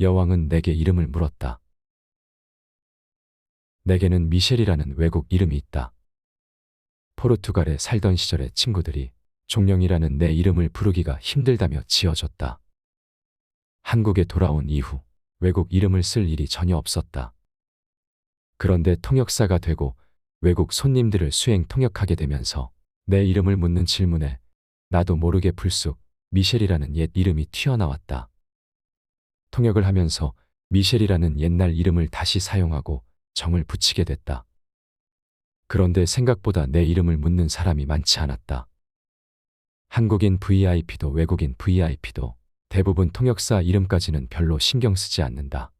여왕은 내게 이름을 물었다. 내게는 미셸이라는 외국 이름이 있다. 포르투갈에 살던 시절의 친구들이 종영이라는 내 이름을 부르기가 힘들다며 지어줬다. 한국에 돌아온 이후 외국 이름을 쓸 일이 전혀 없었다. 그런데 통역사가 되고 외국 손님들을 수행 통역하게 되면서 내 이름을 묻는 질문에 나도 모르게 불쑥 미셸이라는 옛 이름이 튀어나왔다. 통역을 하면서 미셸이라는 옛날 이름을 다시 사용하고 정을 붙이게 됐다. 그런데 생각보다 내 이름을 묻는 사람이 많지 않았다. 한국인 VIP도 외국인 VIP도 대부분 통역사 이름까지는 별로 신경 쓰지 않는다.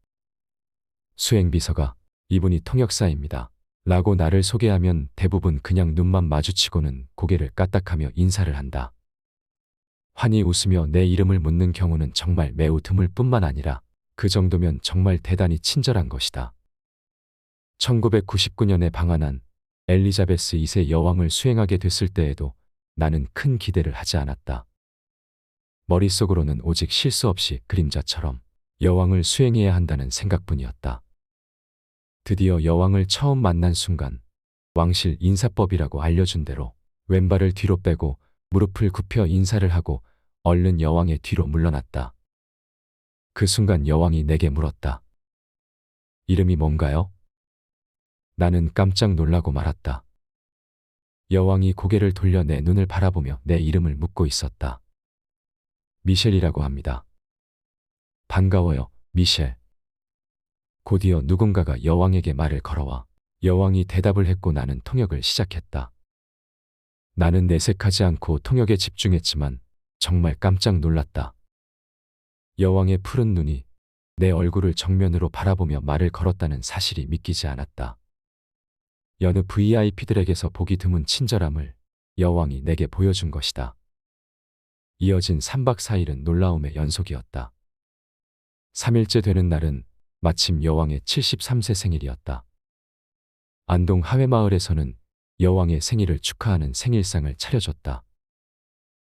수행비서가 이분이 통역사입니다. 라고 나를 소개하면 대부분 그냥 눈만 마주치고는 고개를 까딱하며 인사를 한다. 환히 웃으며 내 이름을 묻는 경우는 정말 매우 드물 뿐만 아니라 그 정도면 정말 대단히 친절한 것이다. 1999년에 방한한 엘리자베스 2세 여왕을 수행하게 됐을 때에도 나는 큰 기대를 하지 않았다. 머릿속으로는 오직 실수 없이 그림자처럼 여왕을 수행해야 한다는 생각뿐이었다. 드디어 여왕을 처음 만난 순간 왕실 인사법이라고 알려준 대로 왼발을 뒤로 빼고 무릎을 굽혀 인사를 하고 얼른 여왕의 뒤로 물러났다. 그 순간 여왕이 내게 물었다. 이름이 뭔가요? 나는 깜짝 놀라고 말았다. 여왕이 고개를 돌려 내 눈을 바라보며 내 이름을 묻고 있었다. 미셸이라고 합니다. 반가워요, 미셸. 곧이어 누군가가 여왕에게 말을 걸어와 여왕이 대답을 했고 나는 통역을 시작했다. 나는 내색하지 않고 통역에 집중했지만 정말 깜짝 놀랐다. 여왕의 푸른 눈이 내 얼굴을 정면으로 바라보며 말을 걸었다는 사실이 믿기지 않았다. 여느 VIP들에게서 보기 드문 친절함을 여왕이 내게 보여준 것이다. 이어진 3박 4일은 놀라움의 연속이었다. 3일째 되는 날은 마침 여왕의 73세 생일이었다. 안동 하회마을에서는 여왕의 생일을 축하하는 생일상을 차려줬다.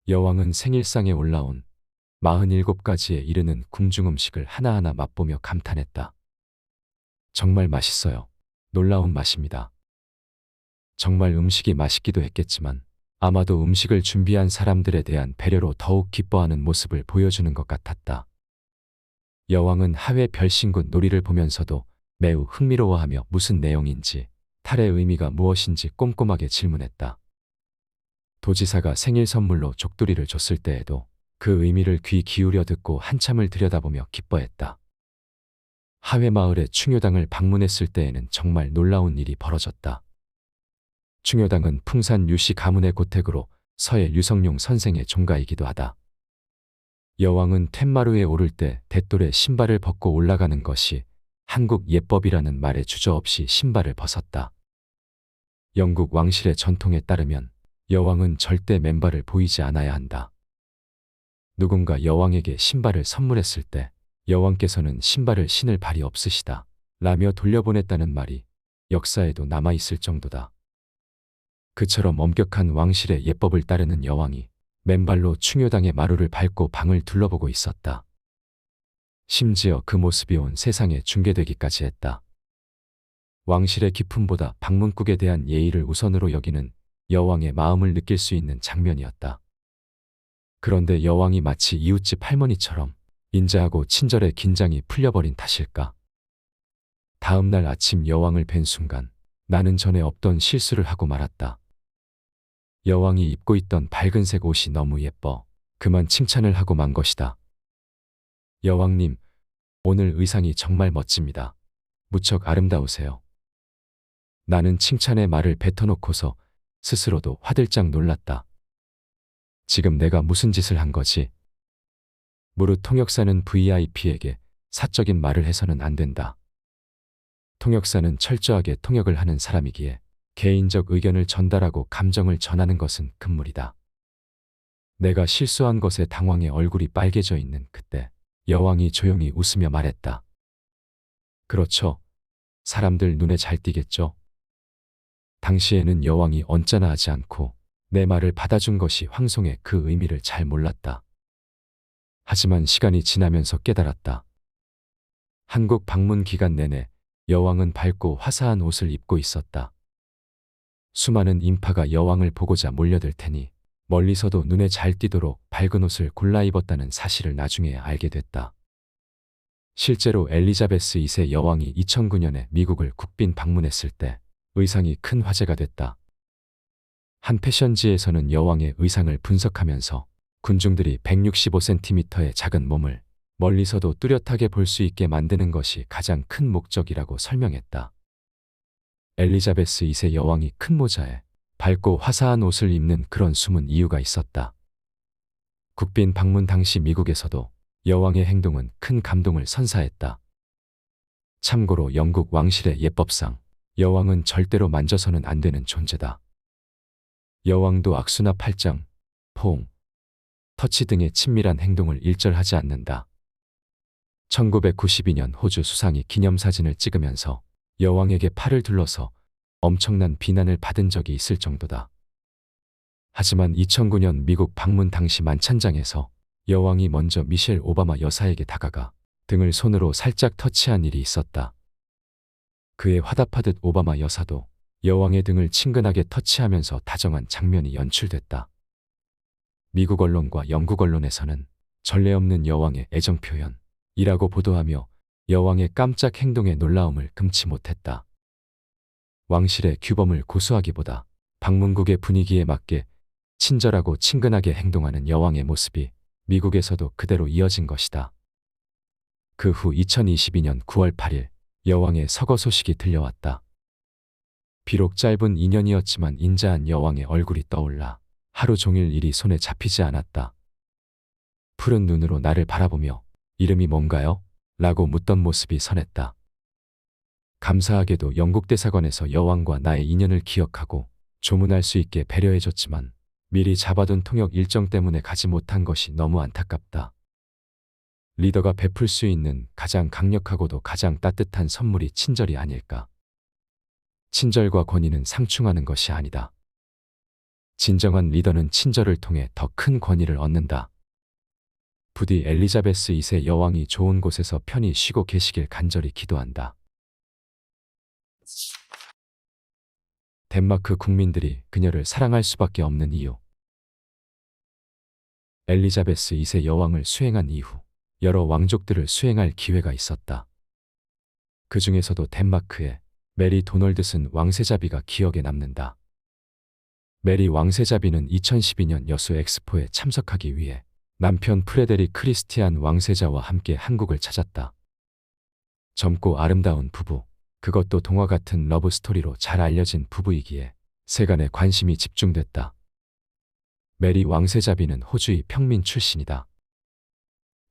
여왕은 생일상에 올라온 47가지에 이르는 궁중 음식을 하나하나 맛보며 감탄했다. 정말 맛있어요. 놀라운 맛입니다. 정말 음식이 맛있기도 했겠지만 아마도 음식을 준비한 사람들에 대한 배려로 더욱 기뻐하는 모습을 보여주는 것 같았다. 여왕은 하회 별신군 놀이를 보면서도 매우 흥미로워하며 무슨 내용인지 탈의 의미가 무엇인지 꼼꼼하게 질문했다. 도지사가 생일 선물로 족두리를 줬을 때에도 그 의미를 귀 기울여 듣고 한참을 들여다보며 기뻐했다. 하회 마을의 충효당을 방문했을 때에는 정말 놀라운 일이 벌어졌다. 충효당은 풍산 유씨 가문의 고택으로 서해 유성룡 선생의 종가이기도 하다. 여왕은 텐마루에 오를 때 대돌에 신발을 벗고 올라가는 것이 한국 예법이라는 말에 주저없이 신발을 벗었다. 영국 왕실의 전통에 따르면 여왕은 절대 맨발을 보이지 않아야 한다. 누군가 여왕에게 신발을 선물했을 때 여왕께서는 신발을 신을 발이 없으시다. 라며 돌려보냈다는 말이 역사에도 남아있을 정도다. 그처럼 엄격한 왕실의 예법을 따르는 여왕이 맨발로 충효당의 마루를 밟고 방을 둘러보고 있었다. 심지어 그 모습이 온 세상에 중계되기까지 했다. 왕실의 기품보다 방문국에 대한 예의를 우선으로 여기는 여왕의 마음을 느낄 수 있는 장면이었다. 그런데 여왕이 마치 이웃집 할머니처럼 인자하고 친절해 긴장이 풀려버린 탓일까? 다음 날 아침 여왕을 뵌 순간 나는 전에 없던 실수를 하고 말았다. 여왕이 입고 있던 밝은색 옷이 너무 예뻐. 그만 칭찬을 하고 만 것이다. 여왕님, 오늘 의상이 정말 멋집니다. 무척 아름다우세요. 나는 칭찬의 말을 뱉어놓고서 스스로도 화들짝 놀랐다. 지금 내가 무슨 짓을 한 거지? 무릇 통역사는 VIP에게 사적인 말을 해서는 안 된다. 통역사는 철저하게 통역을 하는 사람이기에 개인적 의견을 전달하고 감정을 전하는 것은 금물이다. 내가 실수한 것에 당황해 얼굴이 빨개져 있는 그때 여왕이 조용히 웃으며 말했다. 그렇죠. 사람들 눈에 잘 띄겠죠. 당시에는 여왕이 언짢아 하지 않고 내 말을 받아준 것이 황송의 그 의미를 잘 몰랐다. 하지만 시간이 지나면서 깨달았다. 한국 방문 기간 내내 여왕은 밝고 화사한 옷을 입고 있었다. 수많은 인파가 여왕을 보고자 몰려들 테니 멀리서도 눈에 잘 띄도록 밝은 옷을 골라 입었다는 사실을 나중에 알게 됐다. 실제로 엘리자베스 2세 여왕이 2009년에 미국을 국빈 방문했을 때 의상이 큰 화제가 됐다. 한 패션지에서는 여왕의 의상을 분석하면서 군중들이 165cm의 작은 몸을 멀리서도 뚜렷하게 볼 수 있게 만드는 것이 가장 큰 목적이라고 설명했다. 엘리자베스 2세 여왕이 큰 모자에 밝고 화사한 옷을 입는 그런 숨은 이유가 있었다. 국빈 방문 당시 미국에서도 여왕의 행동은 큰 감동을 선사했다. 참고로 영국 왕실의 예법상 여왕은 절대로 만져서는 안 되는 존재다. 여왕도 악수나 팔짱, 포옹, 터치 등의 친밀한 행동을 일절하지 않는다. 1992년 호주 수상이 기념사진을 찍으면서 여왕에게 팔을 둘러서 엄청난 비난을 받은 적이 있을 정도다. 하지만 2009년 미국 방문 당시 만찬장에서 여왕이 먼저 미셸 오바마 여사에게 다가가 등을 손으로 살짝 터치한 일이 있었다. 그에 화답하듯 오바마 여사도 여왕의 등을 친근하게 터치하면서 다정한 장면이 연출됐다. 미국 언론과 영국 언론에서는 전례 없는 여왕의 애정 표현이라고 보도하며 여왕의 깜짝 행동에 놀라움을 금치 못했다. 왕실의 규범을 고수하기보다 방문국의 분위기에 맞게 친절하고 친근하게 행동하는 여왕의 모습이 미국에서도 그대로 이어진 것이다. 그 후 2022년 9월 8일 여왕의 서거 소식이 들려왔다. 비록 짧은 2년이었지만 인자한 여왕의 얼굴이 떠올라 하루 종일 일이 손에 잡히지 않았다. 푸른 눈으로 나를 바라보며 이름이 뭔가요? 라고 묻던 모습이 선했다. 감사하게도 영국 대사관에서 여왕과 나의 인연을 기억하고 조문할 수 있게 배려해줬지만 미리 잡아둔 통역 일정 때문에 가지 못한 것이 너무 안타깝다. 리더가 베풀 수 있는 가장 강력하고도 가장 따뜻한 선물이 친절이 아닐까. 친절과 권위는 상충하는 것이 아니다. 진정한 리더는 친절을 통해 더 큰 권위를 얻는다. 부디 엘리자베스 2세 여왕이 좋은 곳에서 편히 쉬고 계시길 간절히 기도한다. 덴마크 국민들이 그녀를 사랑할 수밖에 없는 이유. 엘리자베스 2세 여왕을 수행한 이후 여러 왕족들을 수행할 기회가 있었다. 그 중에서도 덴마크의 메리 도널드슨 왕세자비가 기억에 남는다. 메리 왕세자비는 2012년 여수 엑스포에 참석하기 위해 남편 프레데릭 크리스티안 왕세자와 함께 한국을 찾았다. 젊고 아름다운 부부, 그것도 동화 같은 러브 스토리로 잘 알려진 부부이기에 세간의 관심이 집중됐다. 메리 왕세자비는 호주의 평민 출신이다.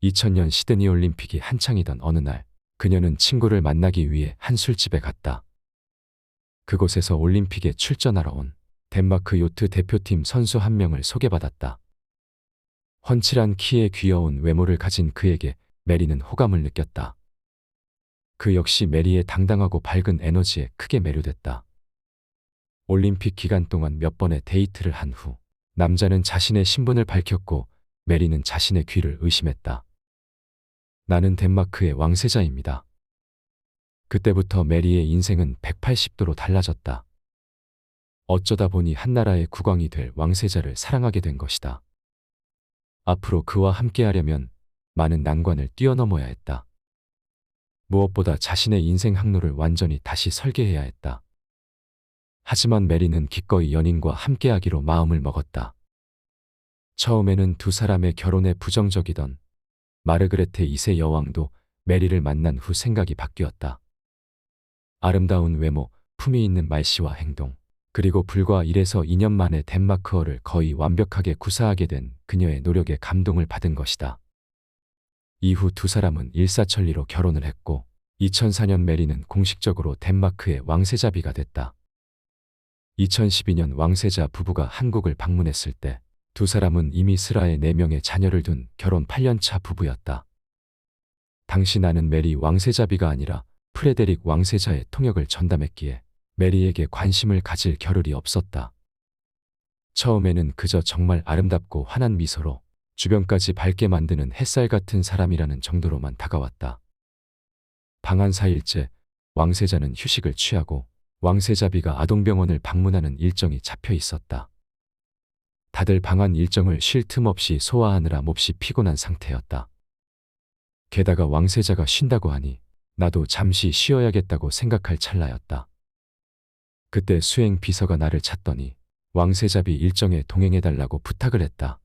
2000년 시드니 올림픽이 한창이던 어느 날 그녀는 친구를 만나기 위해 한 술집에 갔다. 그곳에서 올림픽에 출전하러 온 덴마크 요트 대표팀 선수 한 명을 소개받았다. 훤칠한 키에 귀여운 외모를 가진 그에게 메리는 호감을 느꼈다. 그 역시 메리의 당당하고 밝은 에너지에 크게 매료됐다. 올림픽 기간 동안 몇 번의 데이트를 한 후 남자는 자신의 신분을 밝혔고 메리는 자신의 귀를 의심했다. 나는 덴마크의 왕세자입니다. 그때부터 메리의 인생은 180도로 달라졌다. 어쩌다 보니 한나라의 국왕이 될 왕세자를 사랑하게 된 것이다. 앞으로 그와 함께하려면 많은 난관을 뛰어넘어야 했다. 무엇보다 자신의 인생 항로를 완전히 다시 설계해야 했다. 하지만 메리는 기꺼이 연인과 함께하기로 마음을 먹었다. 처음에는 두 사람의 결혼에 부정적이던 마르그레테 2세 여왕도 메리를 만난 후 생각이 바뀌었다. 아름다운 외모, 품위 있는 말씨와 행동, 그리고 불과 1에서 2년 만에 덴마크어를 거의 완벽하게 구사하게 된 그녀의 노력에 감동을 받은 것이다. 이후 두 사람은 일사천리로 결혼을 했고 2004년 메리는 공식적으로 덴마크의 왕세자비가 됐다. 2012년 왕세자 부부가 한국을 방문했을 때 두 사람은 이미 스라에 4명의 자녀를 둔 결혼 8년차 부부였다. 당시 나는 메리 왕세자비가 아니라 프레데릭 왕세자의 통역을 전담했기에 메리에게 관심을 가질 겨를이 없었다. 처음에는 그저 정말 아름답고 환한 미소로 주변까지 밝게 만드는 햇살 같은 사람이라는 정도로만 다가왔다. 방한 4일째 왕세자는 휴식을 취하고 왕세자비가 아동병원을 방문하는 일정이 잡혀 있었다. 다들 방한 일정을 쉴 틈 없이 소화하느라 몹시 피곤한 상태였다. 게다가 왕세자가 쉰다고 하니 나도 잠시 쉬어야겠다고 생각할 찰나였다. 그때 수행 비서가 나를 찾더니 왕세자비 일정에 동행해달라고 부탁을 했다.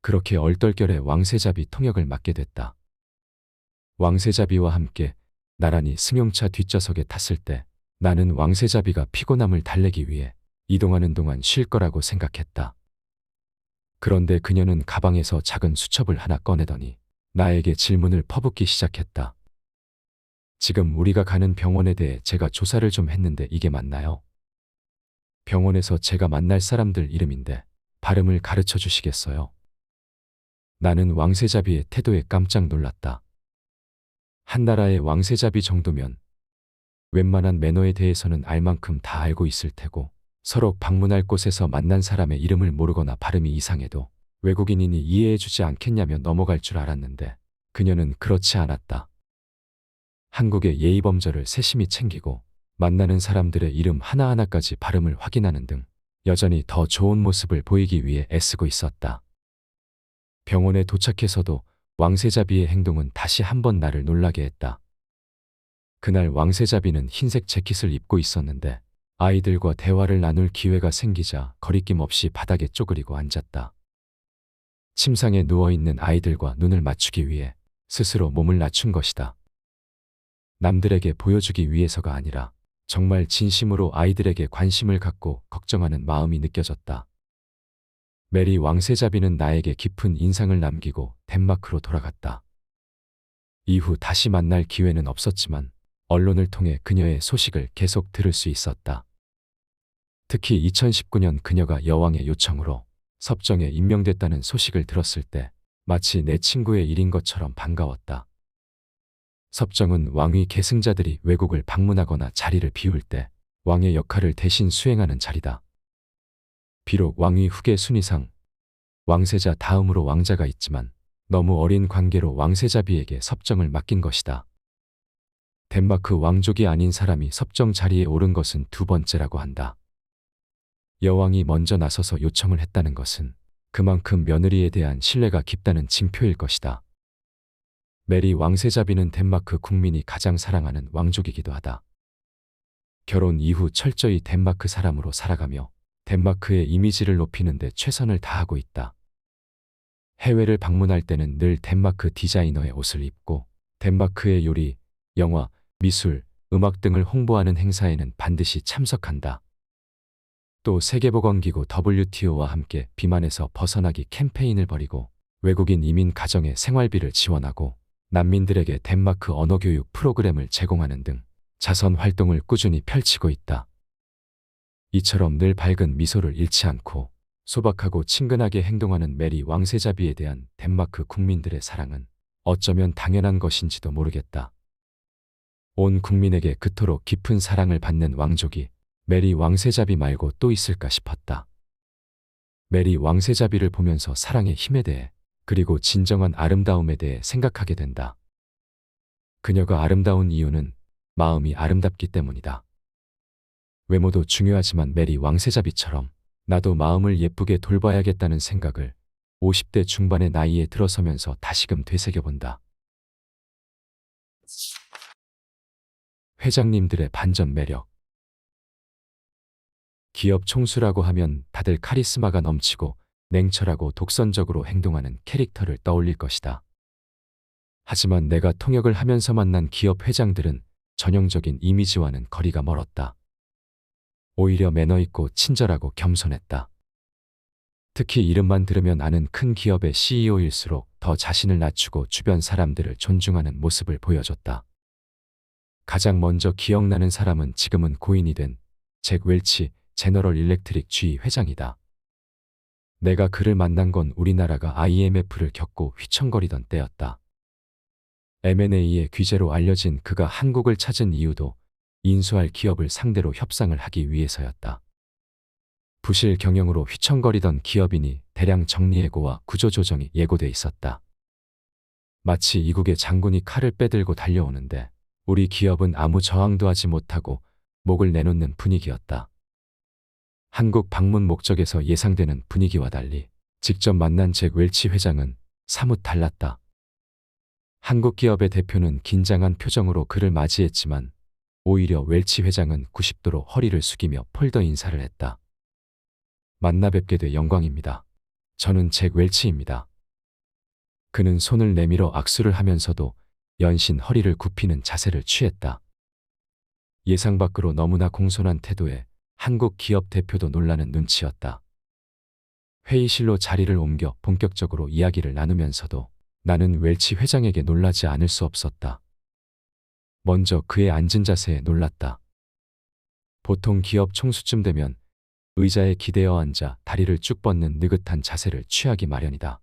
그렇게 얼떨결에 왕세자비 통역을 맡게 됐다. 왕세자비와 함께 나란히 승용차 뒷좌석에 탔을 때 나는 왕세자비가 피곤함을 달래기 위해 이동하는 동안 쉴 거라고 생각했다. 그런데 그녀는 가방에서 작은 수첩을 하나 꺼내더니 나에게 질문을 퍼붓기 시작했다. 지금 우리가 가는 병원에 대해 제가 조사를 좀 했는데 이게 맞나요? 병원에서 제가 만날 사람들 이름인데 발음을 가르쳐 주시겠어요? 나는 왕세자비의 태도에 깜짝 놀랐다. 한 나라의 왕세자비 정도면 웬만한 매너에 대해서는 알 만큼 다 알고 있을 테고 서로 방문할 곳에서 만난 사람의 이름을 모르거나 발음이 이상해도 외국인이니 이해해 주지 않겠냐며 넘어갈 줄 알았는데 그녀는 그렇지 않았다. 한국의 예의범절을 세심히 챙기고 만나는 사람들의 이름 하나하나까지 발음을 확인하는 등 여전히 더 좋은 모습을 보이기 위해 애쓰고 있었다. 병원에 도착해서도 왕세자비의 행동은 다시 한번 나를 놀라게 했다. 그날 왕세자비는 흰색 재킷을 입고 있었는데 아이들과 대화를 나눌 기회가 생기자 거리낌 없이 바닥에 쪼그리고 앉았다. 침상에 누워있는 아이들과 눈을 맞추기 위해 스스로 몸을 낮춘 것이다. 남들에게 보여주기 위해서가 아니라 정말 진심으로 아이들에게 관심을 갖고 걱정하는 마음이 느껴졌다. 메리 왕세자비는 나에게 깊은 인상을 남기고 덴마크로 돌아갔다. 이후 다시 만날 기회는 없었지만 언론을 통해 그녀의 소식을 계속 들을 수 있었다. 특히 2019년 그녀가 여왕의 요청으로 섭정에 임명됐다는 소식을 들었을 때 마치 내 친구의 일인 것처럼 반가웠다. 섭정은 왕위 계승자들이 외국을 방문하거나 자리를 비울 때 왕의 역할을 대신 수행하는 자리다. 비록 왕위 후계 순위상 왕세자 다음으로 왕자가 있지만 너무 어린 관계로 왕세자비에게 섭정을 맡긴 것이다. 덴마크 왕족이 아닌 사람이 섭정 자리에 오른 것은 두 번째라고 한다. 여왕이 먼저 나서서 요청을 했다는 것은 그만큼 며느리에 대한 신뢰가 깊다는 징표일 것이다. 메리 왕세자비는 덴마크 국민이 가장 사랑하는 왕족이기도 하다. 결혼 이후 철저히 덴마크 사람으로 살아가며 덴마크의 이미지를 높이는 데 최선을 다하고 있다. 해외를 방문할 때는 늘 덴마크 디자이너의 옷을 입고 덴마크의 요리, 영화, 미술, 음악 등을 홍보하는 행사에는 반드시 참석한다. 또 세계보건기구 WTO와 함께 비만에서 벗어나기 캠페인을 벌이고 외국인 이민 가정의 생활비를 지원하고 난민들에게 덴마크 언어 교육 프로그램을 제공하는 등 자선 활동을 꾸준히 펼치고 있다. 이처럼 늘 밝은 미소를 잃지 않고 소박하고 친근하게 행동하는 메리 왕세자비에 대한 덴마크 국민들의 사랑은 어쩌면 당연한 것인지도 모르겠다. 온 국민에게 그토록 깊은 사랑을 받는 왕족이 메리 왕세자비 말고 또 있을까 싶었다. 메리 왕세자비를 보면서 사랑의 힘에 대해 그리고 진정한 아름다움에 대해 생각하게 된다. 그녀가 아름다운 이유는 마음이 아름답기 때문이다. 외모도 중요하지만 메리 왕세자비처럼 나도 마음을 예쁘게 돌봐야겠다는 생각을 50대 중반의 나이에 들어서면서 다시금 되새겨본다. 회장님들의 반전 매력. 기업 총수라고 하면 다들 카리스마가 넘치고 냉철하고 독선적으로 행동하는 캐릭터를 떠올릴 것이다. 하지만 내가 통역을 하면서 만난 기업 회장들은 전형적인 이미지와는 거리가 멀었다. 오히려 매너 있고 친절하고 겸손했다. 특히 이름만 들으면 아는 큰 기업의 CEO일수록 더 자신을 낮추고 주변 사람들을 존중하는 모습을 보여줬다. 가장 먼저 기억나는 사람은 지금은 고인이 된 잭 웰치 제너럴 일렉트릭 G 회장이다. 내가 그를 만난 건 우리나라가 IMF를 겪고 휘청거리던 때였다. M&A의 귀재로 알려진 그가 한국을 찾은 이유도 인수할 기업을 상대로 협상을 하기 위해서였다. 부실 경영으로 휘청거리던 기업인이 대량 정리해고와 구조조정이 예고돼 있었다. 마치 이국의 장군이 칼을 빼들고 달려오는데 우리 기업은 아무 저항도 하지 못하고 목을 내놓는 분위기였다. 한국 방문 목적에서 예상되는 분위기와 달리 직접 만난 잭 웰치 회장은 사뭇 달랐다. 한국 기업의 대표는 긴장한 표정으로 그를 맞이했지만 오히려 웰치 회장은 90도로 허리를 숙이며 폴더 인사를 했다. 만나 뵙게 돼 영광입니다. 저는 잭 웰치입니다. 그는 손을 내밀어 악수를 하면서도 연신 허리를 굽히는 자세를 취했다. 예상 밖으로 너무나 공손한 태도에 한국 기업 대표도 놀라는 눈치였다. 회의실로 자리를 옮겨 본격적으로 이야기를 나누면서도 나는 웰치 회장에게 놀라지 않을 수 없었다. 먼저 그의 앉은 자세에 놀랐다. 보통 기업 총수쯤 되면 의자에 기대어 앉아 다리를 쭉 뻗는 느긋한 자세를 취하기 마련이다.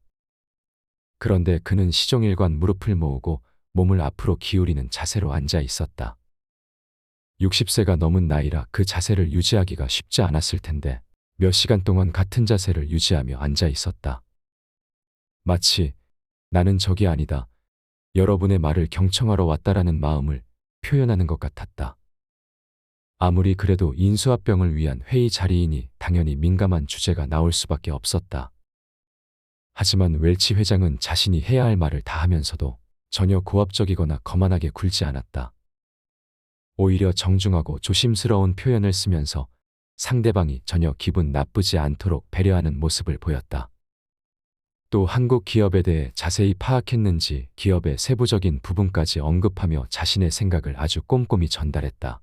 그런데 그는 시종일관 무릎을 모으고 몸을 앞으로 기울이는 자세로 앉아 있었다. 60세가 넘은 나이라 그 자세를 유지하기가 쉽지 않았을 텐데 몇 시간 동안 같은 자세를 유지하며 앉아 있었다. 마치 나는 적이 아니다. 여러분의 말을 경청하러 왔다라는 마음을 표현하는 것 같았다. 아무리 그래도 인수합병을 위한 회의 자리이니 당연히 민감한 주제가 나올 수밖에 없었다. 하지만 웰치 회장은 자신이 해야 할 말을 다 하면서도 전혀 고압적이거나 거만하게 굴지 않았다. 오히려 정중하고 조심스러운 표현을 쓰면서 상대방이 전혀 기분 나쁘지 않도록 배려하는 모습을 보였다. 또 한국 기업에 대해 자세히 파악했는지 기업의 세부적인 부분까지 언급하며 자신의 생각을 아주 꼼꼼히 전달했다.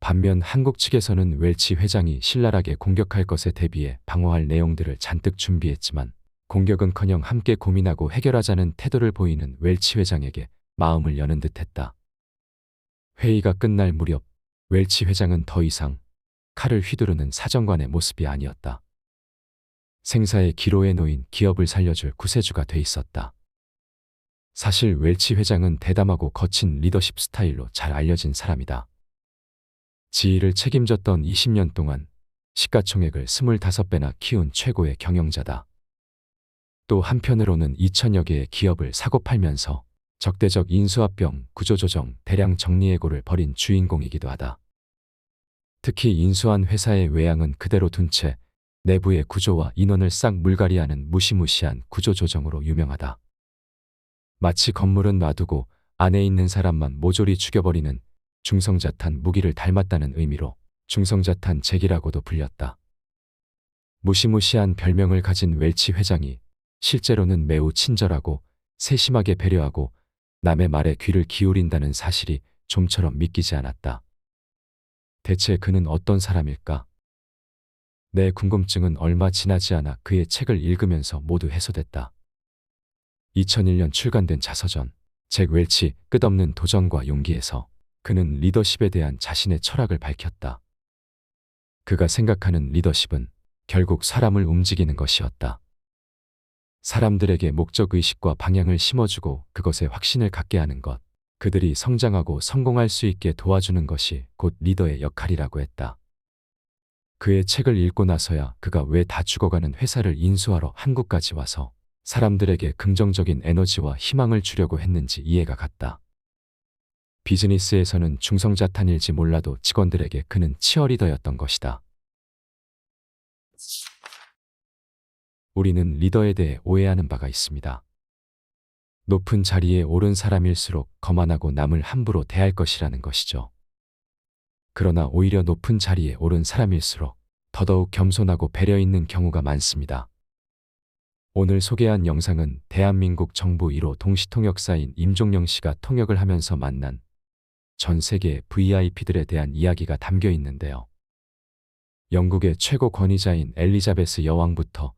반면 한국 측에서는 웰치 회장이 신랄하게 공격할 것에 대비해 방어할 내용들을 잔뜩 준비했지만 공격은커녕 함께 고민하고 해결하자는 태도를 보이는 웰치 회장에게 마음을 여는 듯했다. 회의가 끝날 무렵 웰치 회장은 더 이상 칼을 휘두르는 사정관의 모습이 아니었다. 생사의 기로에 놓인 기업을 살려줄 구세주가 돼 있었다. 사실 웰치 회장은 대담하고 거친 리더십 스타일로 잘 알려진 사람이다. 지위를 책임졌던 20년 동안 시가총액을 25배나 키운 최고의 경영자다. 또 한편으로는 2천여 개의 기업을 사고 팔면서 적대적 인수합병, 구조조정, 대량 정리해고를 벌인 주인공이기도 하다. 특히 인수한 회사의 외양은 그대로 둔 채 내부의 구조와 인원을 싹 물갈이하는 무시무시한 구조조정으로 유명하다. 마치 건물은 놔두고 안에 있는 사람만 모조리 죽여버리는 중성자탄 무기를 닮았다는 의미로 중성자탄 잭이라고도 불렸다. 무시무시한 별명을 가진 웰치 회장이 실제로는 매우 친절하고 세심하게 배려하고 남의 말에 귀를 기울인다는 사실이 좀처럼 믿기지 않았다. 대체 그는 어떤 사람일까? 내 궁금증은 얼마 지나지 않아 그의 책을 읽으면서 모두 해소됐다. 2001년 출간된 자서전 잭 웰치 끝없는 도전과 용기에서 그는 리더십에 대한 자신의 철학을 밝혔다. 그가 생각하는 리더십은 결국 사람을 움직이는 것이었다. 사람들에게 목적의식과 방향을 심어주고 그것에 확신을 갖게 하는 것, 그들이 성장하고 성공할 수 있게 도와주는 것이 곧 리더의 역할이라고 했다. 그의 책을 읽고 나서야 그가 왜 다 죽어가는 회사를 인수하러 한국까지 와서 사람들에게 긍정적인 에너지와 희망을 주려고 했는지 이해가 갔다. 비즈니스에서는 중성자탄일지 몰라도 직원들에게 그는 치어리더였던 것이다. 우리는 리더에 대해 오해하는 바가 있습니다. 높은 자리에 오른 사람일수록 거만하고 남을 함부로 대할 것이라는 것이죠. 그러나 오히려 높은 자리에 오른 사람일수록 더더욱 겸손하고 배려 있는 경우가 많습니다. 오늘 소개한 영상은 대한민국 정부 1호 동시통역사인 임종영 씨가 통역을 하면서 만난 전 세계 VIP들에 대한 이야기가 담겨 있는데요. 영국의 최고 권위자인 엘리자베스 여왕부터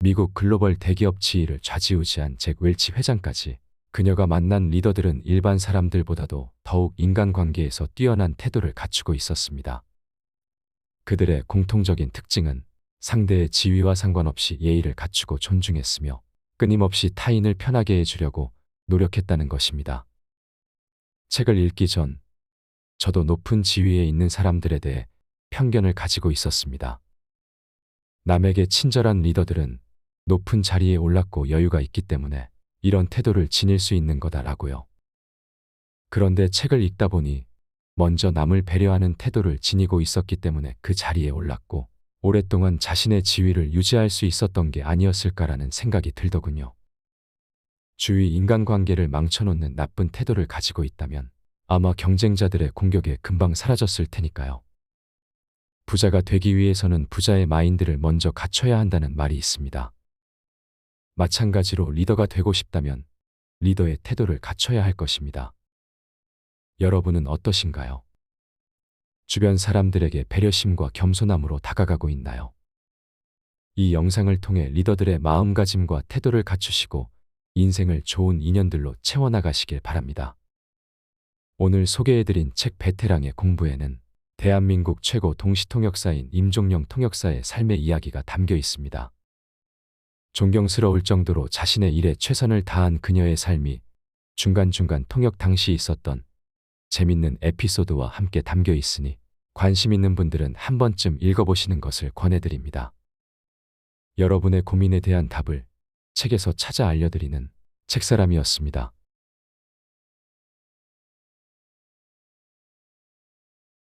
미국 글로벌 대기업 지위를 좌지우지한 잭 웰치 회장까지 그녀가 만난 리더들은 일반 사람들보다도 더욱 인간관계에서 뛰어난 태도를 갖추고 있었습니다. 그들의 공통적인 특징은 상대의 지위와 상관없이 예의를 갖추고 존중했으며 끊임없이 타인을 편하게 해주려고 노력했다는 것입니다. 책을 읽기 전 저도 높은 지위에 있는 사람들에 대해 편견을 가지고 있었습니다. 남에게 친절한 리더들은 높은 자리에 올랐고 여유가 있기 때문에 이런 태도를 지닐 수 있는 거다라고요. 그런데 책을 읽다 보니 먼저 남을 배려하는 태도를 지니고 있었기 때문에 그 자리에 올랐고 오랫동안 자신의 지위를 유지할 수 있었던 게 아니었을까라는 생각이 들더군요. 주위 인간관계를 망쳐놓는 나쁜 태도를 가지고 있다면 아마 경쟁자들의 공격에 금방 사라졌을 테니까요. 부자가 되기 위해서는 부자의 마인드를 먼저 갖춰야 한다는 말이 있습니다. 마찬가지로 리더가 되고 싶다면 리더의 태도를 갖춰야 할 것입니다. 여러분은 어떠신가요? 주변 사람들에게 배려심과 겸손함으로 다가가고 있나요? 이 영상을 통해 리더들의 마음가짐과 태도를 갖추시고 인생을 좋은 인연들로 채워나가시길 바랍니다. 오늘 소개해드린 책 베테랑의 공부에는 대한민국 최고 동시통역사인 임종영 통역사의 삶의 이야기가 담겨 있습니다. 존경스러울 정도로 자신의 일에 최선을 다한 그녀의 삶이 중간중간 통역 당시 있었던 재밌는 에피소드와 함께 담겨 있으니 관심 있는 분들은 한 번쯤 읽어보시는 것을 권해드립니다. 여러분의 고민에 대한 답을 책에서 찾아 알려드리는 책사람이었습니다.